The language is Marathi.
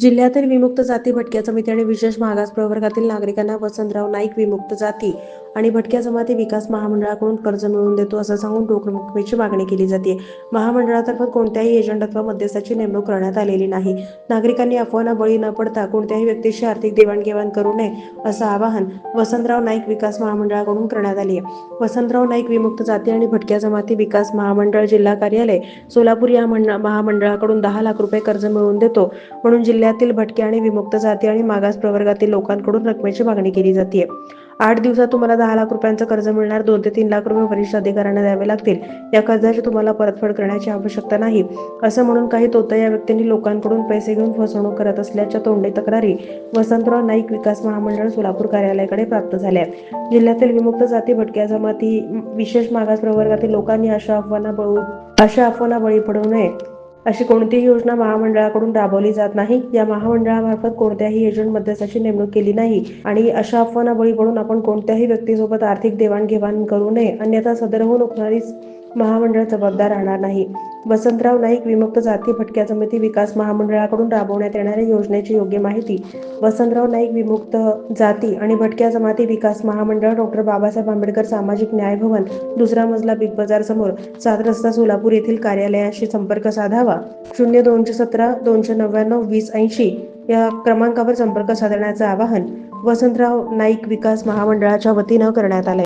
जिल्ह्यातील विमुक्त जाती भटक्या समिती आणि विशेष मागास प्रवर्गातील नागरिकांना वसंतराव नाईक विमुक्त जाती आणि भटक्या जमाती विकास महामंडळाकडून कर्ज मिळवून देतो असं सांगून रोख मागणी केली जाते. महामंडळातर्फे कोणत्याही एजंट अथवा मध्यस्थाची नेमणूक करण्यात आलेली नाही. नागरिकांनी अफवांना बळी न पडता कोणत्याही व्यक्तीशी आर्थिक देवाणघेवाण करू नये असं आवाहन वसंतराव नाईक विकास महामंडळाकडून करण्यात आले आहे. वसंतराव नाईक विमुक्त जाती आणि भटक्या जमाती विकास महामंडळ जिल्हा कार्यालय सोलापूर या महामंडळाकडून दहा लाख रुपये कर्ज मिळवून देतो. म्हणून जिल्ह्यात जिल्ह्यातील भटक्या आणि विमुक्त जाती आणि मागास प्रवर्गातील लोकांकडून रकमेची मागणी केली जाते आठ दिवसात तुम्हाला दहा लाख रुपयांचं कर्ज मिळणार. दोन ते तीन लाख रुपये वरिष्ठ अधिकाऱ्यांना द्यावे लागतील. या कर्जाची तुम्हाला परतफेड करण्याची आवश्यकता नाही. असं म्हणून काही तोता या व्यक्तींनी लोकांकडून पैसे घेऊन फसवणूक करत असल्याच्या तोंडी तक्रारी वसंतराव नाईक विकास महामंडळ सोलापूर कार्यालयाकडे प्राप्त झाल्या. जिल्ह्यातील विमुक्त जाती भटक्या जमाती विशेष मागास प्रवर्गातील लोकांनी अशा अफवांना बळू अशा अफवांना बळी पडू नये. अशी कोणतीही योजना महामंडळाकडून राबवली जात नाही. या महामंडळामार्फत कोणत्याही एजंट मध्यस्थाची नेमणूक केली नाही आणि अशा अफवांना बळी पडून आपण कोणत्याही व्यक्तीसोबत आर्थिक देवाणघेवाण करू नये. अन्यथा सदरहून उठणारी महामंडळ जबाबदार राहणार नाही. वसंतराव नाईक विमुक्त जाती भटक्या समिती विकास महामंडळाकडून राबवण्यात येणाऱ्या योजनेची योग्य माहिती वसंतराव नाईक विमुक्त जाती आणि भटक्या जमाती विकास महामंडळ डॉक्टर बाबासाहेब आंबेडकर सामाजिक न्याय भवन दुसरा मजला बिग बाजार समोर सात रस्ता सोलापूर येथील कार्यालयाशी संपर्क साधावा. शून्य दोनशे सतरा दोनशे नव्याण्णव वीस ऐंशी या क्रमांकावर संपर्क साधण्याचं आवाहन वसंतराव नाईक विकास महामंडळाच्या वतीनं करण्यात आलंय.